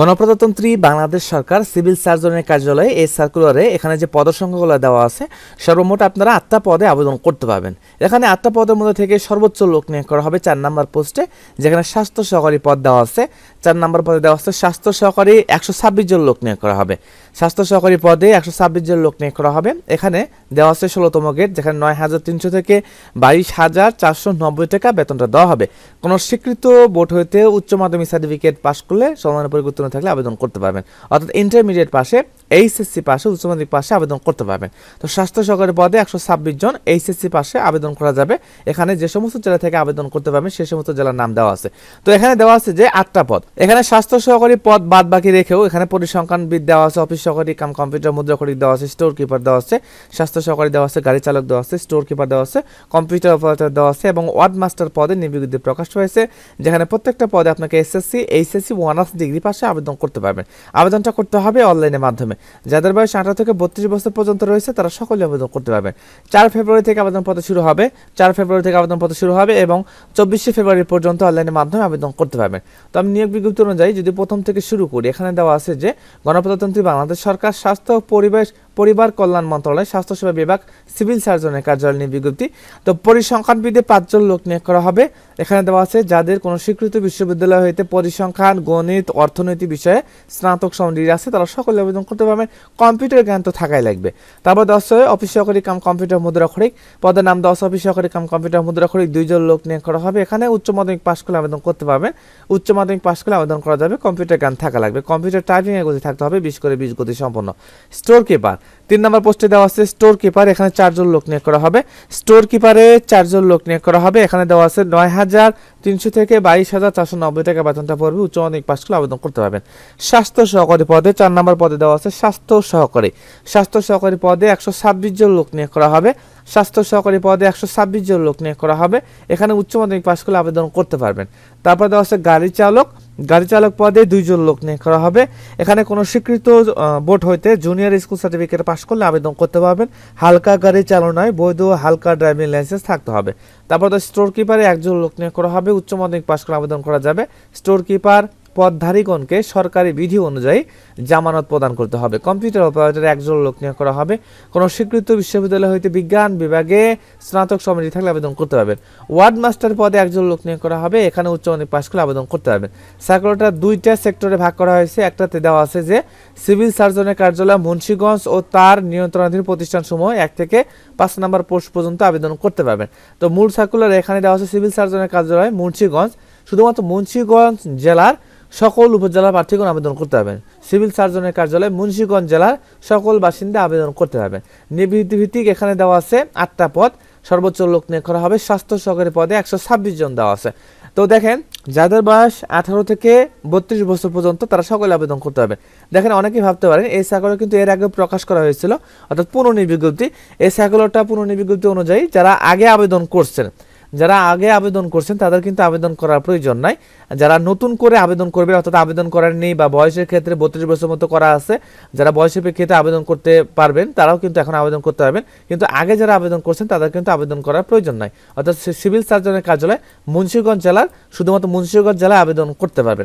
গণপ্রজাতন্ত্রী বাংলাদেশ সরকার সিভিল সার্জনের কার্যালয়ে এই সার্কুলারে এখানে যে পদসংখ্যাগুলো দেওয়া আছে, সর্বমোট আপনারা আটটা পদে আবেদন করতে পারবেন। এখানে আটটা পদের মধ্যে থেকে সর্বোচ্চ লোক নিয়োগ করা হবে চার নাম্বার পোস্টে, যেখানে স্বাস্থ্য সহকারী পদ দেওয়া আছে। চার নাম্বার পদে দেওয়া আছে স্বাস্থ্য সহকারী একশো ছাব্বিশ জন লোক নিয়োগ করা হবে। স্বাস্থ্য সহকারী পদে একশো ছাব্বিশ জন লোক নিয়োগ করা হবে। এখানে দেওয়া আছে ষোলোতম গেট, যেখানে নয় হাজার তিনশো থেকে বাইশ হাজার চারশো নব্বই টাকা বেতনটা দেওয়া হবে। কোনো স্বীকৃত বোর্ড হইতে উচ্চ মাধ্যমিক সার্টিফিকেট পাশ করলে সমান পরিবর্তন থাকলে আবেদন করতে পারবেন। অর্থাৎ ইন্টারমিডিয়েট পাশে এইচএসসি পাশে উচ্চ মাধ্যমিক পাশে আবেদন করতে পারবেন। তো স্বাস্থ্য সহকারী পদে একশো ছাব্বিশ জন এইচএসসি পাশে আবেদন করা যাবে। এখানে যে সমস্ত জেলা থেকে আবেদন করতে পারবেন সেই সমস্ত জেলার নাম দেওয়া আছে। তো এখানে দেওয়া আছে যে আটটা পদ। এখানে স্বাস্থ্য সহকারী পদ বাদ বাকি রেখেও এখানে পরিসংখ্যানবিদ দেওয়া আছে, অফিস সহকারী, কাম কম্পিউটার, মুদ্রা মুদ্রাখরিক দেওয়া আছে স্টোর কিপার দেওয়া আছে, স্বাস্থ্য সহকারী দেওয়া আছে, গাড়ি চালক দেওয়া আছে স্টোর কিপার দেওয়া আছে কম্পিউটার অপারেটর দেওয়া আছে এবং ওয়ার্ড মাস্টার পদে নির্বিঘ্নে প্রকাশ হয়েছে যেখানে প্রত্যেকটা পদে আপনাকে এসএসসি এইচএসসি ওয়ানার্স ডিগ্রি পাশে আবেদন করতে পারবেন। আবেদনটা করতে হবে অনলাইনের মাধ্যমে। যাদের বয়স আঠারো থেকে বত্রিশ বছর পর্যন্ত রয়েছে, তারা সকলে আবেদন করতে পারবেন। চার ফেব্রুয়ারি থেকে আবেদনপত্র শুরু হবে। চার ফেব্রুয়ারি থেকে আবেদনপত্র শুরু হবে এবং চব্বিশে ফেব্রুয়ারি পর্যন্ত অনলাইনের মাধ্যমে আবেদন করতে পারবেন। তো আমি নিয়োগ বিজ্ঞপ্তি অনুযায়ী যদি প্রথম থেকে শুরু করি, এখানে দেওয়া আছে যে গণপ্রজাতন্ত্রী বাংলাদেশ সরকার স্বাস্থ্য ও পরিবেশ পরিবার কল্যাণ মন্ত্রণালয়, স্বাস্থ্যসেবা বিভাগ, সিভিল সার্জনের কার্যালয় নিয়ে বিজ্ঞপ্তি। তো পরিসংখ্যান পরিসংখ্যানবিদে পাঁচজন লোক নিয়োগ করা হবে। এখানে দেওয়া আছে, যাদের কোনো স্বীকৃত বিশ্ববিদ্যালয় হইতে পরিসংখ্যান, গণিত অর্থনীতি বিষয়ে স্নাতক ডিগ্রি আছে, তারা সকলে আবেদন করতে পারবেন। কম্পিউটার জ্ঞান তো থাকাই লাগবে। তারপর দশ অফিস সহকারী কাম কম্পিউটার মুদ্রাক্ষরিক পদের নাম দশ অফিস সহকারী কাম কম্পিউটার মুদ্রাক্ষরিক দুইজন লোক নিয়োগ করা হবে। এখানে উচ্চ মাধ্যমিক পাশ করলে আবেদন করতে পারবেন। উচ্চ মাধ্যমিক পাশ করলে আবেদন করা যাবে। কম্পিউটার জ্ঞান থাকা লাগবে। কম্পিউটার টাইপিং এর গতি থাকতে হবে, বিশ করে বিশ গতি সম্পন্ন। স্টোর কিপার তিন নম্বর পোস্টে দেওয়া আছে, স্টোর কিপার এখানে চারজন লোক নিয়োগ করা হবে। স্টোর কিপারে চারজন লোক নিয়োগ করা হবে এখানে দেওয়া আছে, নয় হাজার তিনশো থেকে বাইশ হাজার চারশো নব্বই টাকা বেতনটা পড়বে। উচ্চ মাধ্যমিক পাশ করলে আবেদন করতে পারবেন। স্বাস্থ্য সহকারী পদে, চার নম্বর পদে দেওয়া আছে, স্বাস্থ্য সহকারী স্বাস্থ্য সহকারী পদে একশো ছাব্বিশ জন লোক নিয়োগ করা হবে। স্বাস্থ্য সহকারী পদে একশো ছাব্বিশ জন লোক নিয়োগ করা হবে। এখানে উচ্চ মাধ্যমিক পাশ করলে আবেদন করতে পারবেন। তারপর দেওয়া আছে, গাড়ি চালক গাড়ি চালক পদে দুইজন লোক নিয়োগ করা হবে। এখানে কোনো স্বীকৃত বোর্ড হইতে জুনিয়র স্কুল সার্টিফিকেট পাশ করলে আবেদন করতে পারবেন। হালকা গাড়ি চালনায় বৈধ হালকা ড্রাইভিং লাইসেন্স থাকতে হবে। তারপর স্টোর কিপারে একজন লোক নিয়োগ করা হবে। উচ্চ মাধ্যমিক পাশ করে আবেদন করা যাবে। স্টোর কিপার পদধারীগণকে সরকারি বিধি অনুযায়ী জামানত প্রদান করতে হবে। কম্পিউটার অপারেটর একজন লোক নিয়োগ করা হবে। কোনো স্বীকৃত বিশ্ববিদ্যালয় হইতে বিজ্ঞান বিভাগে স্নাতক সমিতি থাকলে আবেদন করতে পারবেন। ওয়ার্ড মাস্টার পদে একজন লোক নিয়োগ করা হবে। এখানে উচ্চ মাধ্যমিক পাশ করলে আবেদন করতে পারবেন। সার্কুলারটা দুইটা সেক্টরে ভাগ করা হয়েছে। একটাতে দেওয়া আছে যে, সিভিল সার্জনের কার্যালয় মুন্সিগঞ্জ ও তার নিয়ন্ত্রণাধীন প্রতিষ্ঠানসমূহ এক থেকে পাঁচ নম্বর পোস্ট পর্যন্ত আবেদন করতে পারবেন। তো মূল সার্কুলার এখানে দেওয়া আছে, সিভিল সার্জনের কার্যালয় মুন্সিগঞ্জ। শুধুমাত্র মুন্সিগঞ্জ জেলার সকল উপজেলার প্রার্থীগণ আবেদন করতে পারবেন সিভিল সার্জনের কার্যালয়ে মুন্সিগঞ্জ জেলার সকল বাসিন্দা আবেদন করতে পারবেন নিবৃত্তি ভিত্তিক এখানে দেওয়া আছে আটটা পদ। সর্বোচ্চ লোক নিয়োগ করা হবে। স্বাস্থ্য সহকারী পদে একশো ছাব্বিশ জন দেওয়া আছে। তো দেখেন, যাদের বয়স আঠারো থেকে বত্রিশ বছর পর্যন্ত তারা সকলে আবেদন করতে হবে। দেখেন, অনেকেই ভাবতে পারেন, এই সার্কুলার কিন্তু এর আগে প্রকাশ করা হয়েছিল, অর্থাৎ পুনর্নিবিজ্ঞপ্তি এই সার্কুলারটা পুনর্নিবিজ্ঞপ্তি অনুযায়ী যারা আগে আবেদন করছেন যারা আগে আবেদন করছেন, তাদের কিন্তু আবেদন করার প্রয়োজন নাই। যারা নতুন করে আবেদন করবে, অর্থাৎ আবেদন করার নেই বা বয়সের ক্ষেত্রে বত্রিশ বছর মতো করা আছে, যারা বয়সের প্রেক্ষিতে আবেদন করতে পারবেন, তারাও কিন্তু এখন আবেদন করতে পারবেন। কিন্তু আগে যারা আবেদন করছেন, তাদের কিন্তু আবেদন করার প্রয়োজন নাই। অর্থাৎ সিভিল সার্জনের কার্যালয় মুন্সিগঞ্জ জেলার, শুধুমাত্র মুন্সিগঞ্জ জেলায় আবেদন করতে পারবেন।